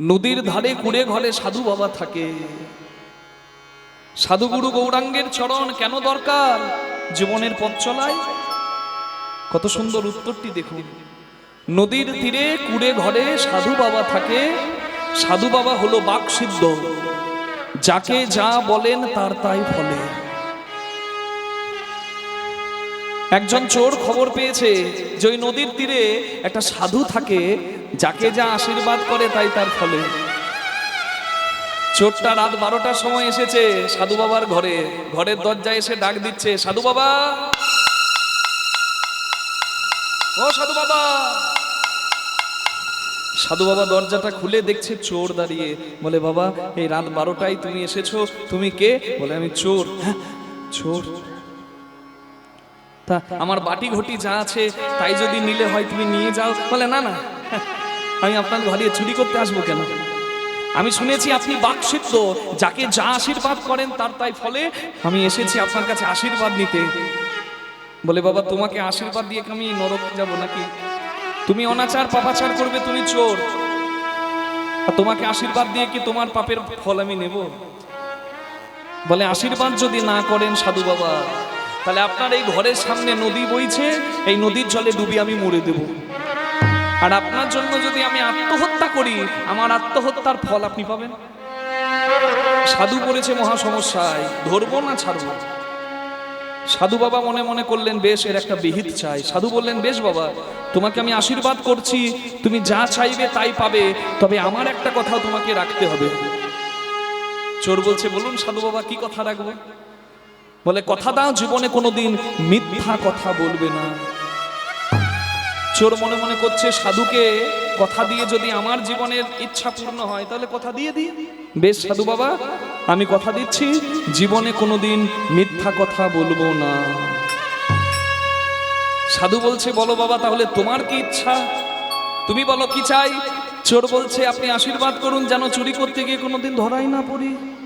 নদীর ধারে কুড়ে ঘরে সাধু বাবা থাকে। সাধুগুরু গৌরাঙ্গের চরণ কেন দরকার? জীবনের পথ চলায় কত সুন্দর উত্তরটি দেখুন। নদীর তীরে কুড়ে ঘরে সাধু বাবা থাকে। সাধু বাবা হলো বাকসিদ্ধ। যাকে যা বলেন তার তাই ফলে। একজন চোর খবর পেয়েছে যে ওই নদীর তীরে একটা সাধু থাকে যাকে যা আশীর্বাদ করে তাই তার ফলে। চোরটা রাত বারোটার সময় এসেছে সাধু বাবার ঘরে। ঘরের দরজায় এসে ডাক দিচ্ছে সাধু বাবা! ও সাধু বাবা! সাধু বাবা দরজাটা খুলে দেখছে চোর দাঁড়িয়ে। বলে বাবা এই রাত বারোটায় তুমি এসেছ তুমি কে? বলে আমি চোর। "হ্যাঁ, চোর। তা আমার বাটি ঘটি যা আছে, তাই যদি নিলে হয় তুমি নিয়ে যাও। বলে, না না, আমি আপনার ঘরে চুরি করতে আসব কেন? আমি শুনেছি আপনি বাকসিদ্ধ। যাকে যা আশীর্বাদ করেন, তার তাই ফলে। আমি এসেছি আপনার কাছে আশীর্বাদ নিতে। বলে, বাবা, তোমাকে আশীর্বাদ দিয়ে আমি নরক যাব নাকি? তুমি অনাচার, পাপাচার করবে, তুমি চোর। তোমাকে আশীর্বাদ দিয়ে কি তোমার পাপের ফল আমি নেব? বলে, আশীর্বাদ যদি না করেন, সাধু বাবা তাহলে আপনার এই ঘরের সামনে নদী বইছে, এই নদীর জলে ডুবি আমি মরে দেব। আর আপনার জন্য যদি আমি আত্মহত্যা করি, আমার আত্মহত্যার ফল আপনি পাবেন। সাধু পড়েছে মহা সমস্যায় ধরবো না, ছাড়বো। সাধু বাবা মনে মনে করলেন, বেশ, এর একটা বিহিত চাই। সাধু বললেন, বেশ বাবা, তোমাকে আমি আশীর্বাদ করছি, তুমি যা চাইবে তাই পাবে, তবে আমার একটা কথা তোমাকে রাখতে হবে। চোর বলছে, বলুন সাধু বাবা, কি কথা রাখব? বলে, কথা দাও, জীবনে কোনোদিন মিথ্যা কথা বলবে না। চোর মনে মনে করছে, সাধুকে কথা দিয়ে যদি আমার জীবনের ইচ্ছা পূর্ণ হয়, তাহলে কথা দিয়ে দিই। বেশ সাধু বাবা, আমি কথা দিচ্ছি, জীবনে কোনোদিন মিথ্যা কথা বলব না। সাধু বলছে, বলো বাবা, তাহলে তোমার কি ইচ্ছা? তুমি বলো, কি চাই? চোর বলছে, আপনি আশীর্বাদ করুন, যেন চুরি করতে গিয়ে কোনোদিন ধরাই না পড়ি।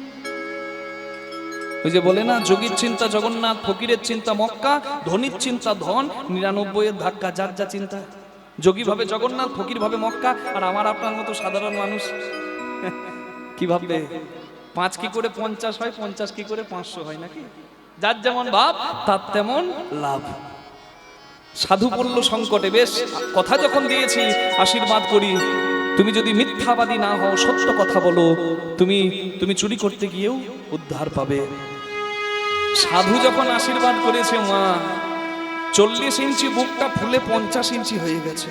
ওই যে বলে না, যোগীর চিন্তা জগন্নাথ, ফকিরের চিন্তা মক্কা, ধনির চিন্তা ধন, নিরানব্বই এর ধাক্কা, যার যা চিন্তা। যোগী ভাবে জগন্নাথ, ফকির ভাবে মক্কা, আর আমার আপনার মতো সাধারণ মানুষ। কি ভাববে? পাঁচ কি করে পঞ্চাশ হয়, পঞ্চাশ কি করে পাঁচশো হয় নাকি? যার যেমন ভাব, তার তেমন লাভ। সাধু পড়ল সংকটে বেশ, কথা যখন দিয়েছি, আশীর্বাদ করি। তুমি যদি মিথ্যাবাদী না হও, সত্য কথা বলো, তুমি তুমি চুরি করতে গিয়েও উদ্ধার পাবে। সাধু যখন আশীর্বাদ করেছে, মা, চল্লিশ ইঞ্চি বুকটা ফুলে পঞ্চাশ ইঞ্চি হয়ে গেছে।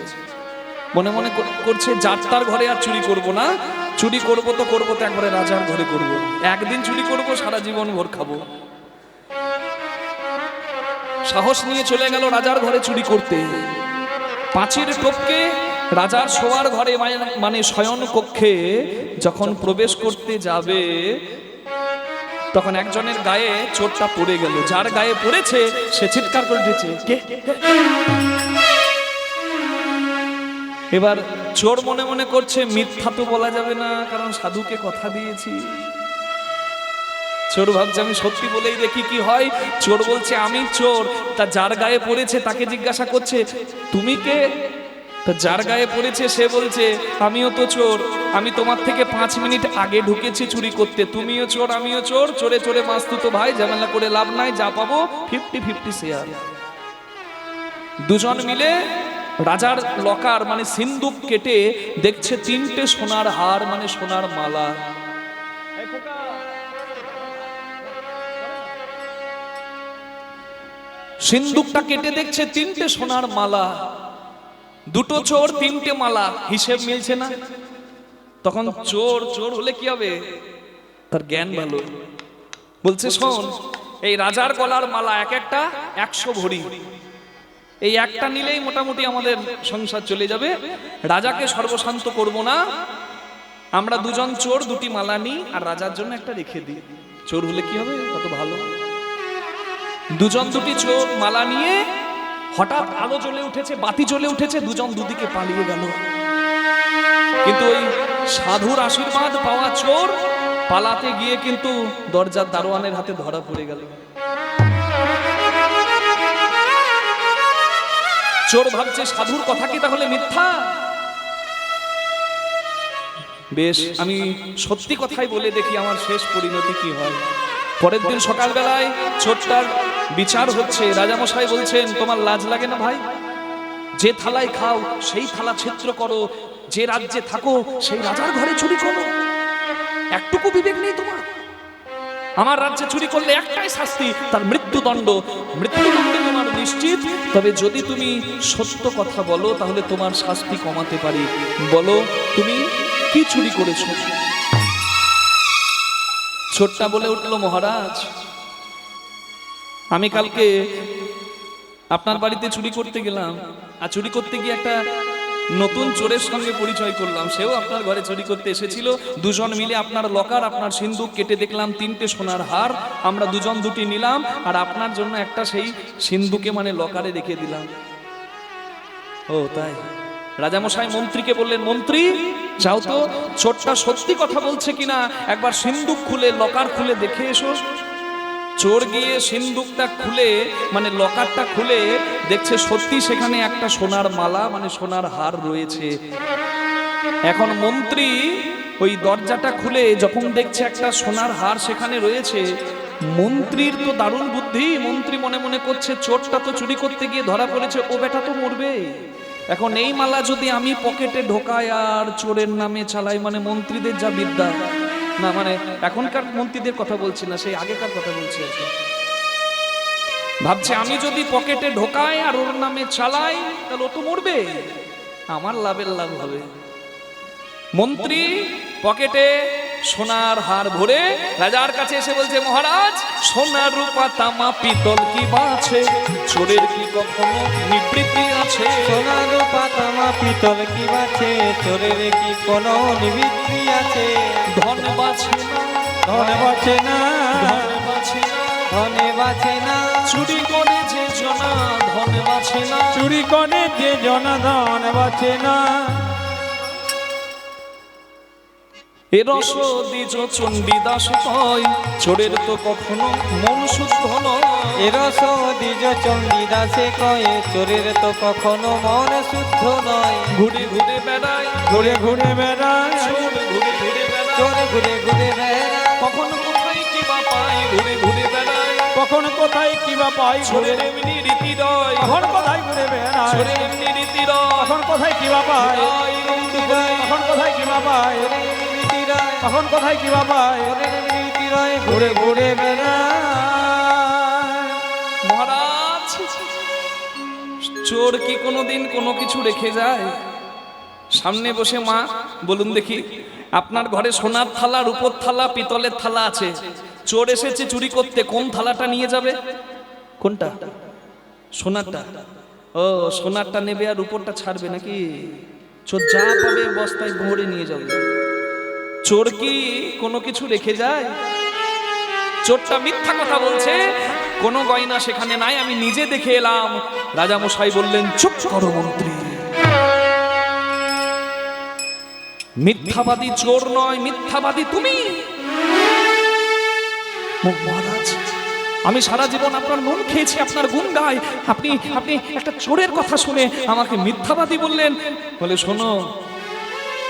মনে মনে করছে, যার তার ঘরে আর চুরি করব না। চুরি করব তো করব তো একবারে রাজার ঘরে করব। একদিন চুরি করব, সারা জীবন ভোর খাব। সাহস নিয়ে চলে গেল রাজার ঘরে চুরি করতে। পাঁচের টপকে রাজার শোয়ার ঘরে মানে- শয়ন কক্ষে যখন প্রবেশ করতে যাবে, তখন একজনের গায়ে চোটটা পড়ে গেল। যার গায়ে পড়েছে, সে চিৎকার করে কে? এবার চোর মনে মনে করছে, মিথ্যা তো বলা যাবে না, কারণ সাধুকে কথা দিয়েছি। চোর ভাবছে, আমি সত্যি বলেই দেখি কি হয়? চোর বলছে, আমি চোর। তা যার গায়ে পড়েছে, তাকে জিজ্ঞাসা করছে, তুমি কে? তা যার গায়ে পড়েছে, সে বলছে, আমিও তো চোর। আমি তোমার থেকে পাঁচ মিনিট আগে ঢুকেছি চুরি করতে। তুমিও চোর, আমিও চোর। চোরে চোরে মাস্তু তো ভাই, ঝামেলা করে লাভ নাই, যা পাবো ফিফটি ফিফটি শেয়ার দুজন মিলে রাজার লকার মানে সিন্দুক কেটে দেখছে তিনটে সোনার হার মানে সোনার মালা। সিন্দুকটা কেটে দেখছে তিনটে সোনার মালা। দুটো চোর তিনটে মালা হিসেব মিলছে না। তখন চোর চোর হলে কি হবে? তার জ্ঞান ভালো। বলছে শোন এই রাজার গলার মালা এক একটা একশো ভরি। এই একটা নিলেই মোটামুটি আমাদের সংসার চলে যাবে। রাজাকে সর্বশান্ত করব না। আমরা দুজন চোর দুটি মালা নিই আর রাজার জন্য একটা রেখে দিই। চোর হলে কি হবে? কত ভালো। দুজন দুটি চোর মালা নিয়ে হঠাৎ আলো জ্বলে উঠেছে, বাতি জ্বলে উঠেছে, দুজন দুদিকে পালিয়ে গেল। কিন্তু ওই সাধুর আশীর্বাদ পাওয়া চোর পালাতে গিয়ে কিন্তু দরজার দারোয়ানের হাতে ধরা পড়ে গেল। চোর ভাবছে, সাধুর কথা কি তাহলে মিথ্যা? বেশ, আমি সত্যি কথাই বলে দেখি আমার শেষ পরিণতি কি হয়। পরের দিন সকালবেলায় ছোটটার বিচার হচ্ছে। রাজামশাই বলছেন, তোমার লাজ লাগে না ভাই? যে থালায় খাও, সেই থালা ছিদ্র করো। যে রাজ্যে থাকো, সেই রাজার ঘরে চুরি করো একটুকু বিবেক নেই তোমার। আমার রাজ্যে চুরি করলে একটাই শাস্তি, তার মৃত্যুদণ্ড। মৃত্যুদণ্ড তোমার নিশ্চিত। তবে যদি তুমি সত্য কথা বলো, তাহলে তোমার শাস্তি কমাতে পারি। বলো, তুমি কি চুরি করেছ? ছোট্টা বলে উঠল, মহারাজ আমি কালকে আপনার বাড়িতে চুরি করতে গেলাম, আর চুরি করতে গিয়ে একটা নতুন চোরের সঙ্গে পরিচয় করলাম। সেও আপনার ঘরে চুরি করতে এসেছিল। দুজন মিলে আপনার লকার, আপনার সিন্ধুক কেটে দেখলাম, তিনটে সোনার হার। আমরা দুজন দুটি নিলাম, আর আপনার জন্য একটা সেই সিন্ধুকে মানে লকারে রেখে দিলাম। ও, তাই। রাজামশাই মন্ত্রীকে বললেন, মন্ত্রী, যাও তো। চোরটা সত্যি কথা বলছে কিনা? একবার সিন্ধুক খুলে, লকার খুলে দেখে এসো। চোর গিয়ে সিন্ধুকটা খুলে মানে লকারটা খুলে, দেখছে সত্যি সেখানে একটা সোনার মালা মানে সোনার হার রয়েছে। এখন মন্ত্রী ওই দরজাটা খুলে যখন দেখছে একটা সোনার হার সেখানে রয়েছে, মন্ত্রীর তো দারুণ বুদ্ধি। মন্ত্রী মনে মনে করছে, চোরটা তো চুরি করতে গিয়ে ধরা পড়েছে, ও বেটা তো মরবে। এখন এই মালা যদি আমি পকেটে ঢোকাই, আর চোরের নামে চালাই মানে মন্ত্রীদের যা বিদ্যা। না মানে এখনকার মন্ত্রীদের কথা বলছি না, সেই আগেকার কথা বলছি আর। ভাবছে আমি যদি পকেটে ঢোকাই আর ওর নামে চালাই, তাহলে ও তো মরবে। আমার লাভের লাভ হবে। মন্ত্রী পকেটে সোনার হার ভরে রাজার কাছে এসে বলছে, মহারাজ, সোনার রূপা তামা পিতল কি বাছে চোরের কি কখনো নিবৃত্তি পিতল কি বাছে চোরের কি কোনো নিবৃত্তি আছে? ধন বাছে না। ধনে বাছে না। ধন বাছে না। ধনে বাছে না। চুরি করে যে জনা ধন বাছে না। চুরি করে যে জনা ধন বাছে না। এ রস দ্বিজ চণ্ডীদাস কয় চোরের তো কখনো মন শুদ্ধ নয়। এরস দ্বিজ চণ্ডীদাসে কয়ে চোরের তো কখনো মন শুদ্ধ নয়। ঘুরে ঘুরে বেড়ায় ঘুরে ঘুরে বেড়ায়। চোর ঘুরে ঘুরে বেড়ায়। চোর ঘুরে ঘুরে বেড়ায়। কখনো কোথায় কি বা পায় ঘুরে ঘুরে বেড়ায়। কখন কোথায় কিবা পাই ঘুরে চোরের এমনি রীতি রয় কখন কোথায় ঘুরে বেড়ায়। চোরের এমনি রীতি রয় কখন কোথায় পায়। রয় রৌদ্র রয়। কখন কোথায় কিবা পায়। কখন কোথায় কিবা বাবা? ঘুরে ঘুরে মহারাজ চোর কি কোনোদিন কোনো কিছু রেখে যায়? সামনে বসে মা বলুন দেখি আপনার ঘরে সোনার থালা রূপোর থালা পিতলের থালা আছে। চোর এসেছে চুরি করতে কোন থালাটা নিয়ে যাবে? কোনটা? সোনারটা। ও সোনারটা নেবে আর রূপোরটা ছাড়বে নাকি? চোর যা পাবে বস্তায় ভরে নিয়ে যাবে। চোর কি কোনো কিছু রেখে যায়? চোরটা মিথ্যা কথা বলছে, কোনো গয়না সেখানে নাই, আমি নিজে দেখে এলাম। রাজামশাই বললেন, চুপ করো মন্ত্রী। মিথ্যাবাদী চোর নয়, মিথ্যাবাদী তুমি। মহারাজ, আমি সারা জীবন আপনার মন খেয়েছি, আপনার গুণ গাই আপনি আপনি একটা চোরের কথা শুনে আমাকে মিথ্যাবাদী বললেন। বলে, শোনো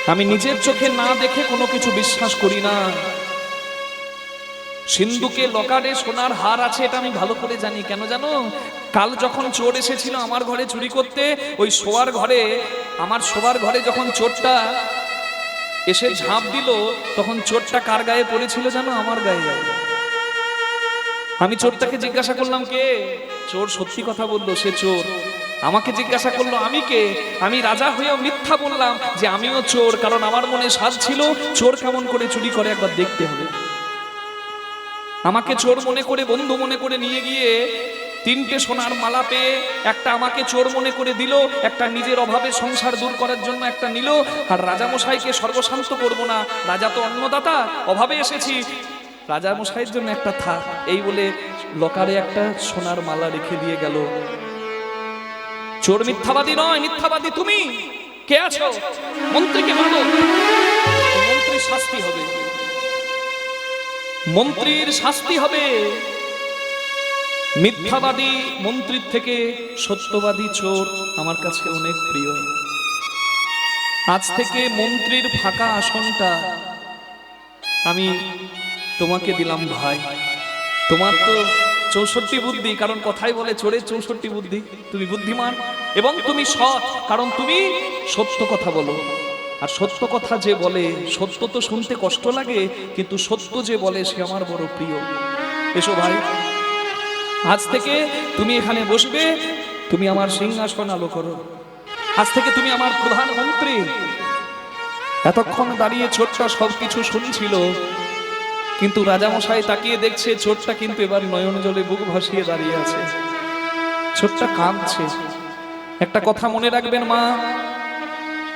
আমি নিজের চোখে না দেখে কোনো কিছু বিশ্বাস করি না। সিন্ধুকে লকারে সোনার হার আছে, এটা আমি ভালো করে জানি। কেন জানো? কাল যখন চোর এসেছিল আমার ঘরে চুরি করতে, ওই শোয়ার ঘরে, আমার শোয়ার ঘরে যখন চোরটা এসে ঝাঁপ দিল, তখন চোরটা কার গায়ে পড়েছিল জানো? আমার গায়ে। আমি চোরটাকে জিজ্ঞাসা করলাম, কে? চোর সত্যি কথা বলল, সে চোর। আমাকে জিজ্ঞাসা করল, আমি কে? আমি রাজা হয়েও মিথ্যা বললাম যে আমিও চোর, কারণ আমার মনে সাজ ছিল চোর কেমন করে চুরি করে একবার দেখতে হবে। আমাকে চোর মনে করে, বন্ধু মনে করে নিয়ে গিয়ে তিনটে সোনার মালা পেয়ে একটা আমাকে চোর মনে করে দিল, একটা নিজের অভাবে সংসার দূর করার জন্য একটা নিল, আর রাজামশাইকে সর্বশান্ত করব না। রাজা তো অন্নদাতা, অভাবে এসেছি। রাজামশাইয়ের জন্য একটা থাক, এই বলে লকারে একটা সোনার মালা রেখে দিয়ে গেল। চোর মিথ্যাবাদী নয়, মিথ্যাবাদী তুমি। কে আছো? মন্ত্রীকে মানো মন্ত্রীর শাস্তি হবে। মন্ত্রীর শাস্তি হবে। মিথ্যাবাদী মন্ত্রীর থেকে সত্যবাদী চোর আমার কাছে অনেক প্রিয়। আজ থেকে মন্ত্রীর ফাঁকা আসনটা আমি তোমাকে দিলাম ভাই। তোমার তো চৌষট্টি বুদ্ধি, কারণ কথাই বলে চোরে চৌষট্টি বুদ্ধি। তুমি বুদ্ধিমান এবং তুমি সৎ, কারণ তুমি সত্য কথা বলো। আর সত্য কথা যে বলে, সত্য তো শুনতে কষ্ট লাগে, কিন্তু সত্য যে বলে সে আমার বড় প্রিয়। এসো ভাই, আজ থেকে তুমি এখানে বসবে, তুমি আমার সিংহাসন আলো করো। আজ থেকে তুমি আমার প্রধানমন্ত্রী। এতক্ষণ দাঁড়িয়ে ছোটটা সবকিছু শুনছিল কিন্তু রাজামশাই তাকিয়ে দেখছে ছোটটা কিন্তু এবার নয়ন জলে বুক ভাসিয়ে দাঁড়িয়ে আছে। ছোটটা কাঁদছে। একটা কথা মনে রাখবেন মা,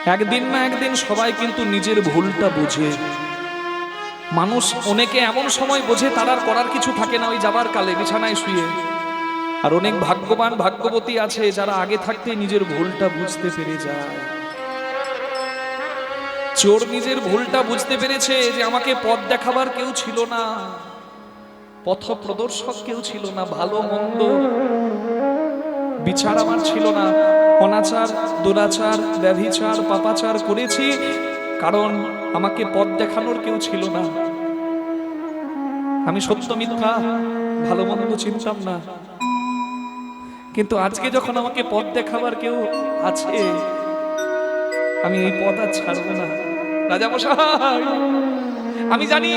একদিন না একদিন সবাই কিন্তু নিজের ভুলটা বুঝে। মানুষ অনেকে এমন সময় বোঝে তার আর করার কিছু থাকে না ওই যাবার কালে বিছানায় শুয়ে। আর অনেক ভাগ্যবান ভাগ্যবতী আছে যারা আগে থাকতে নিজের ভুলটা বুঝতে পেরে যায়। চোর নিজের ভুলটা বুঝতে পেরেছে যে আমাকে পথ দেখাবার কেউ ছিল না, পথ প্রদর্শক কেউ ছিল না, ভালো মন্দ বিচার আমার ছিল না। অনাচার, দুরাচার, ব্যভিচার, পাপাচার করেছি, কারণ আমাকে পথ দেখানোর কেউ ছিল না। আমি সত্য মিথ্যা, ভালো মন্দ চিনতাম না। কিন্তু আজকে যখন আমাকে পথ দেখাবার কেউ আছে আমি এই পথ আর ছাড়বো না। রাজা মশাই আমি জানি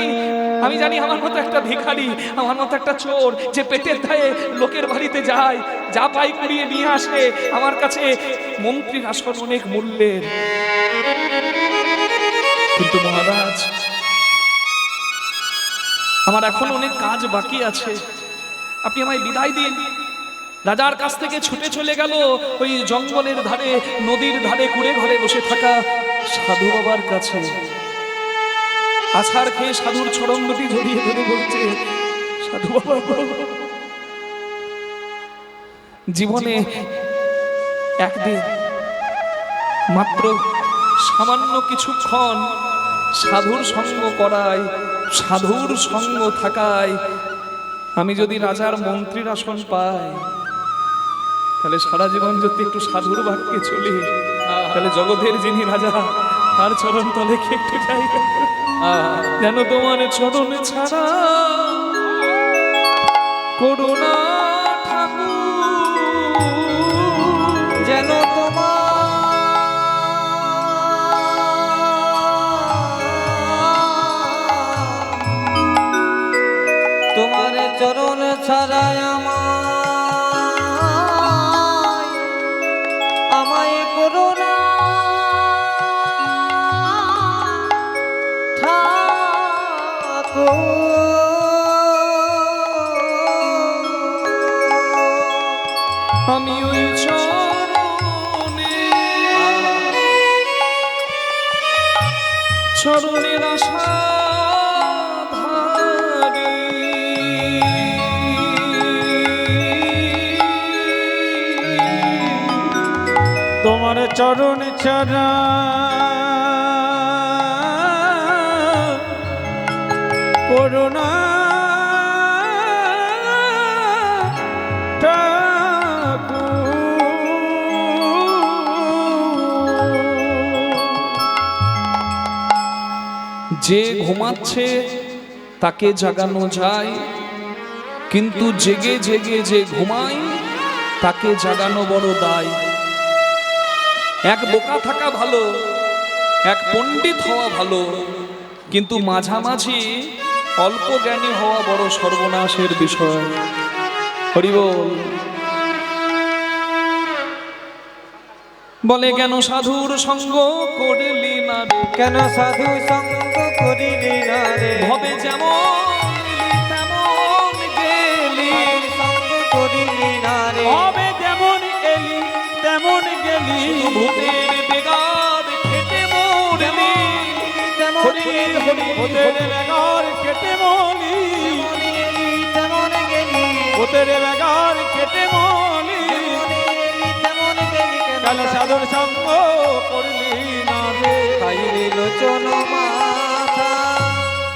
আমি জানি আমার মতো একটা ভিখারি, আমার মতো একটা চোর যে পেটের দায়ে লোকের বাড়িতে যায়, যা পাই কুড়িয়ে নিয়ে আসে, আমার কাছে মন্ত্রীর আসন অনেক মূল্যের। কিন্তু মহারাজ, আমার এখন অনেক কাজ বাকি আছে। আপনি আমায় বিদায় দিন। রাজার কাছ থেকে ছুটে চলে গেল ওই জঙ্গলের ধারে, নদীর ধারে কুড়ে ঘরে বসে থাকা সাধু বাবার কাছে। আছাড় খেয়ে সাধুর ছড়ম দুটি জড়িয়ে ধরে বলছে, সাধু বাবা। জীবনে একদিন মাত্র সামান্য কিছুক্ষণ সাধুর সঙ্গ করায়, সাধুর সঙ্গ থাকায় আমি যদি রাজার মন্ত্রীর আসন পাই তাহলে সারা জীবন যদি একটু সাধুর ভাগ্যে চলি, তাহলে জগতের যিনি রাজা, তার চরণ তলে কি একটু জায়গা যেন তোমার চরণ ছাড়া করুণা ঠাকুর, যেন তোমার আমি ওই চরণে। চরণের তোমার চরণ ছাড়া করুণা যে ঘুমাচ্ছে, তাকে জাগানো যায়। কিন্তু জেগে জেগে যে ঘুমায়, তাকে জাগানো বড় দায়। এক বোকা থাকা ভালো, এক পণ্ডিত হওয়া ভালো, কিন্তু মাঝামাঝি অল্প জ্ঞানী হওয়া বড় সর্বনাশের বিষয়। হরিবল। বলে কেন সাধুর সঙ্গ করলি না রে? কেন সাধু সঙ্গ করিলি না রে? ভবে যেমন তেমন গেলি। সঙ্গ করিলি না রে? হবে যেমন এলি তেমন গেলি। ভূতের বেগার খেটে মরলি। তেমন গেলি, ভূতের বেগার খেটে মরলি। তেমন তেমন গেলি। ভূতের বেগার গেলি সাধন সঙ্গ করলি না রে খাইলি লোচন